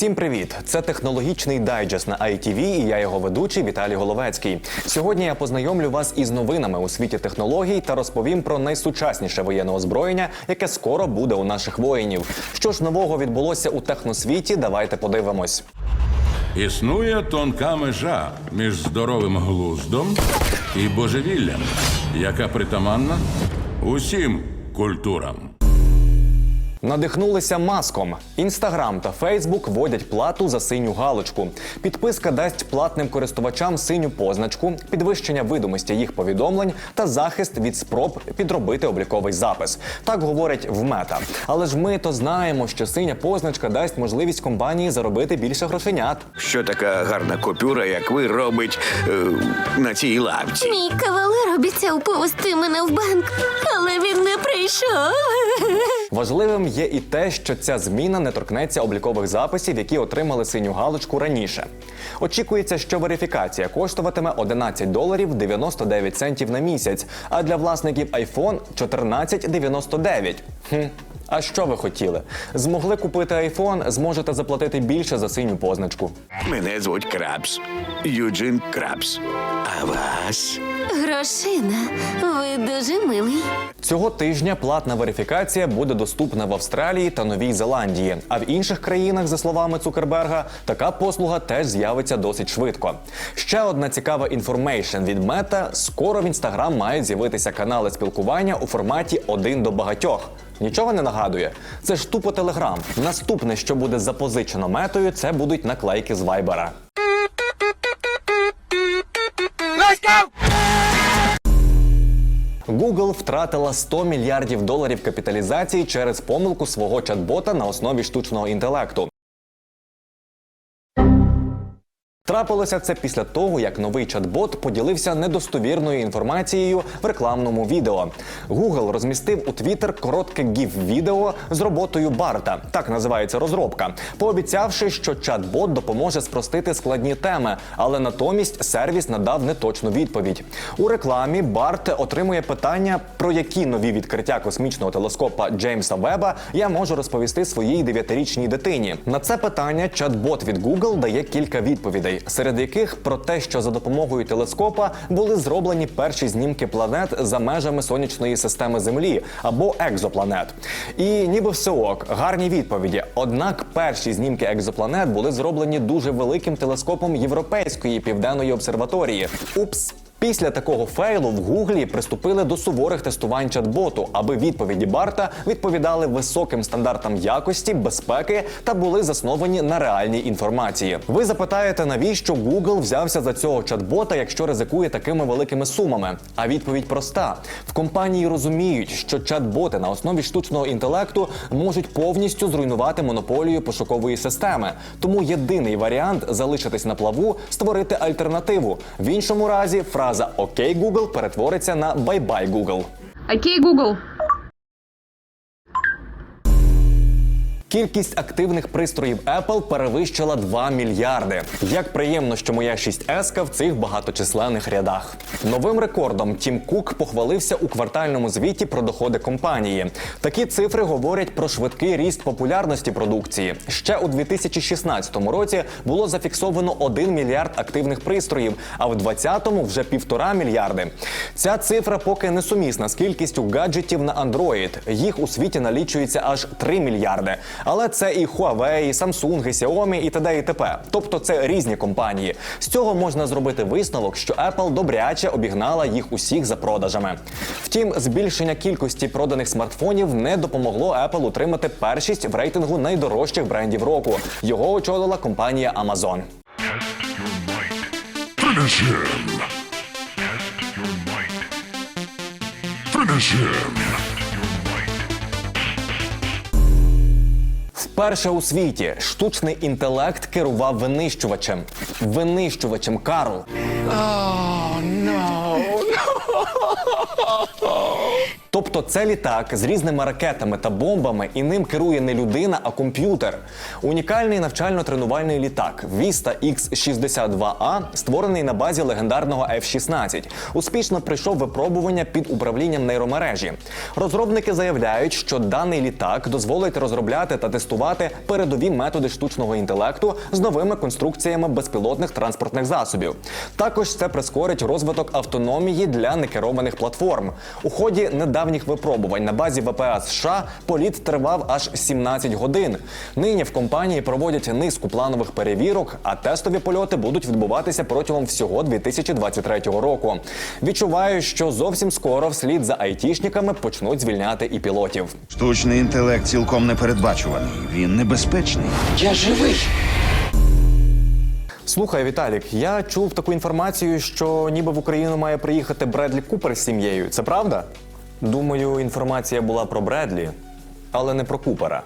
Усім привіт! Це технологічний дайджест на ITV і я його ведучий Віталій Головецький. Сьогодні я познайомлю вас із новинами у світі технологій та розповім про найсучасніше воєнне озброєння, яке скоро буде у наших воїнів. Що ж нового відбулося у техносвіті? Давайте подивимось. Існує тонка межа між здоровим глуздом і божевіллям, яка притаманна усім культурам. Надихнулися маском. Інстаграм та Фейсбук вводять плату за синю галочку. Підписка дасть платним користувачам синю позначку, підвищення видимості їх повідомлень та захист від спроб підробити обліковий запис. Так говорять в мета. Але ж ми то знаємо, що синя позначка дасть можливість компанії заробити більше грошенят. Що така гарна купюра, як ви, робить е, на цій лавці? Мій кавалер обіцяв повести мене в банк, але він не прийшов. Важливим є і те, що ця зміна не торкнеться облікових записів, які отримали синю галочку раніше. Очікується, що верифікація коштуватиме 11 доларів 99 центів на місяць, а для власників iPhone 14,99. Хм. А що ви хотіли? Змогли купити iPhone, зможете заплатити більше за синю позначку. Мене звуть Крабс. Юджин Крабс. А вас? Грошина, ви дуже милий. Цього тижня платна верифікація буде доступна в Австралії та Новій Зеландії. А в інших країнах, за словами Цукерберга, така послуга теж з'явиться досить швидко. Ще одна цікава інформейшн від Мета: скоро в інстаграм мають з'явитися канали спілкування у форматі один до багатьох. Нічого не нагадує. Це ж тупо телеграм. Наступне, що буде запозичено метою, це будуть наклейки з вайбера. Google втратила 100 мільярдів доларів капіталізації через помилку свого чат-бота на основі штучного інтелекту. Трапилося це після того, як новий чат-бот поділився недостовірною інформацією в рекламному відео. Google розмістив у Twitter коротке гіф відео з роботою Барта, так називається розробка, пообіцявши, що чат-бот допоможе спростити складні теми, але натомість сервіс надав неточну відповідь. У рекламі Барт отримує питання, про які нові відкриття космічного телескопа Джеймса Веба я можу розповісти своїй дев'ятирічній дитині. На це питання чат-бот від Google дає кілька відповідей, серед яких про те, що за допомогою телескопа були зроблені перші знімки планет за межами сонячної системи Землі або екзопланет. І ніби все ок, гарні відповіді. Однак перші знімки екзопланет були зроблені дуже великим телескопом Європейської південної обсерваторії. Упс. Після такого фейлу в Гуглі приступили до суворих тестувань чат-боту, аби відповіді Барта відповідали високим стандартам якості, безпеки та були засновані на реальній інформації. Ви запитаєте, навіщо Google взявся за цього чат-бота, якщо ризикує такими великими сумами? А відповідь проста: в компанії розуміють, що чат-боти на основі штучного інтелекту можуть повністю зруйнувати монополію пошукової системи. Тому єдиний варіант залишитись на плаву створити альтернативу. В іншому разі фраза Окей, Google перетвориться на Бай-бай, Google. Окей, Google. Кількість активних пристроїв Apple перевищила 2 мільярди. Як приємно, що моя 6S в цих багаточисленних рядах. Новим рекордом Тім Кук похвалився у квартальному звіті про доходи компанії. Такі цифри говорять про швидкий ріст популярності продукції. Ще у 2016 році було зафіксовано 1 мільярд активних пристроїв, а в 2020 вже півтора мільярди. Ця цифра поки не сумісна з кількістю гаджетів на Android. Їх у світі налічується аж 3 мільярди. Але це і Huawei, і Samsung, і Xiaomi і т.д. і т.п. Тобто це різні компанії. З цього можна зробити висновок, що Apple добряче обігнала їх усіх за продажами. Втім, збільшення кількості проданих смартфонів не допомогло Apple утримати першість в рейтингу найдорожчих брендів року. Його очолила компанія Amazon. Finish him. Finish him. Вперше у світі штучний інтелект керував винищувачем. Винищувачем Карл. Тобто це літак з різними ракетами та бомбами, і ним керує не людина, а комп'ютер. Унікальний навчально-тренувальний літак Vista X-62A, створений на базі легендарного F-16, успішно пройшов випробування під управлінням нейромережі. Розробники заявляють, що даний літак дозволить розробляти та тестувати передові методи штучного інтелекту з новими конструкціями безпілотних транспортних засобів. Також це прискорить розвиток автономії для некерованих платформ. У ході недавніх випробувань на базі ВПА США політ тривав аж 17 годин. Нині в компанії проводять низку планових перевірок, а тестові польоти будуть відбуватися протягом всього 2023 року. Відчуваю, що зовсім скоро вслід за айтішниками почнуть звільняти і пілотів. Штучний інтелект цілком непередбачуваний. Він небезпечний. Я живий. Слухай, Віталік, я чув таку інформацію, що ніби в Україну має приїхати Бредлі Купер з сім'єю. Це правда? Думаю, інформація була про Бредлі, але не про Купера.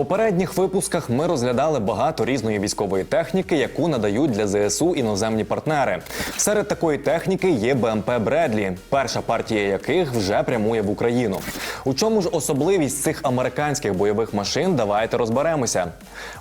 Попередніх випусках ми розглядали багато різної військової техніки, яку надають для ЗСУ іноземні партнери. Серед такої техніки є БМП Бредлі, перша партія яких вже прямує в Україну. У чому ж особливість цих американських бойових машин? Давайте розберемося.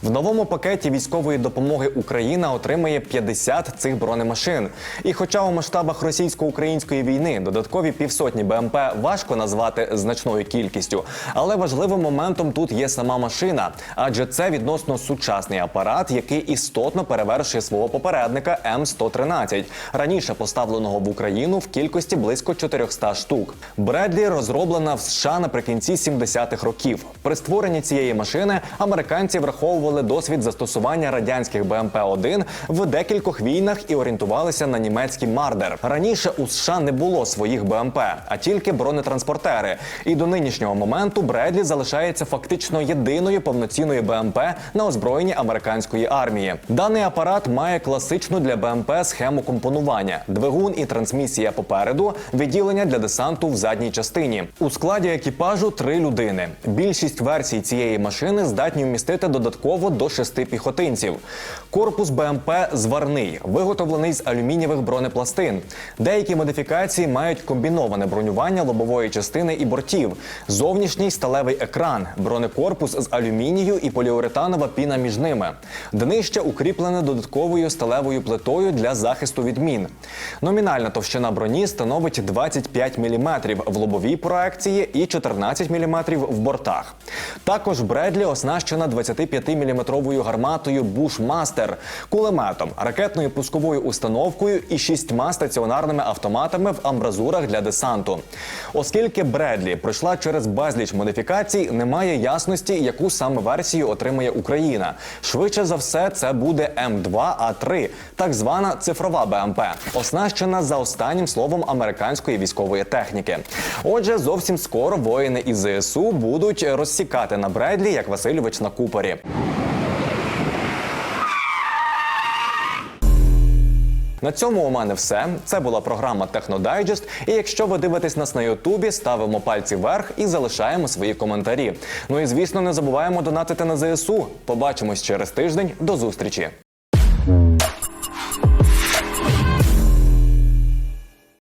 В новому пакеті військової допомоги Україна отримає 50 цих бронемашин. І хоча у масштабах російсько-української війни додаткові півсотні БМП важко назвати значною кількістю, але важливим моментом тут є сама машина, адже це відносно сучасний апарат, який істотно перевершує свого попередника М113, раніше поставленого в Україну в кількості близько 400 штук. Бредлі розроблена в США наприкінці 70-х років. При створенні цієї машини американці враховували досвід застосування радянських БМП-1 в декількох війнах і орієнтувалися на німецький Мардер. Раніше у США не було своїх БМП, а тільки бронетранспортери. І до нинішнього моменту Бредлі залишається фактично єдиною повноцінною БМП на озброєнні американської армії. Даний апарат має класичну для БМП схему компонування: двигун і трансмісія попереду, відділення для десанту в задній частині. У складі екіпажу три людини. Більшість версій цієї машини здатні вмістити додатково до шести піхотинців. Корпус БМП зварний, виготовлений з алюмінієвих бронепластин. Деякі модифікації мають комбіноване бронювання лобової частини і бортів, зовнішній сталевий екран, бронекорпус з алюмінію і поліуретанова піна між ними. Днище укріплене додатковою сталевою плитою для захисту від мін. Номінальна товщина броні становить 25 мм в лобовій проекції і 14 мм в бортах. Також Бредлі оснащена 25-мм гарматою Bushmaster, кулеметом, ракетною пусковою установкою і шістьма стаціонарними автоматами в амбразурах для десанту. Оскільки Бредлі пройшла через безліч модифікацій, немає ясності, яку саме версію отримає Україна. Швидше за все, це буде М2А3, так звана цифрова БМП, оснащена за останнім словом американської військової техніки. Отже, зовсім скоро воїни із ЗСУ будуть розсікати на Бредлі, як Васильович на Купері. На цьому у мене все. Це була програма Технодайджест. І якщо ви дивитесь нас на Ютубі, ставимо пальці вверх і залишаємо свої коментарі. Ну і звісно, не забуваємо донатити на ЗСУ. Побачимось через тиждень. До зустрічі.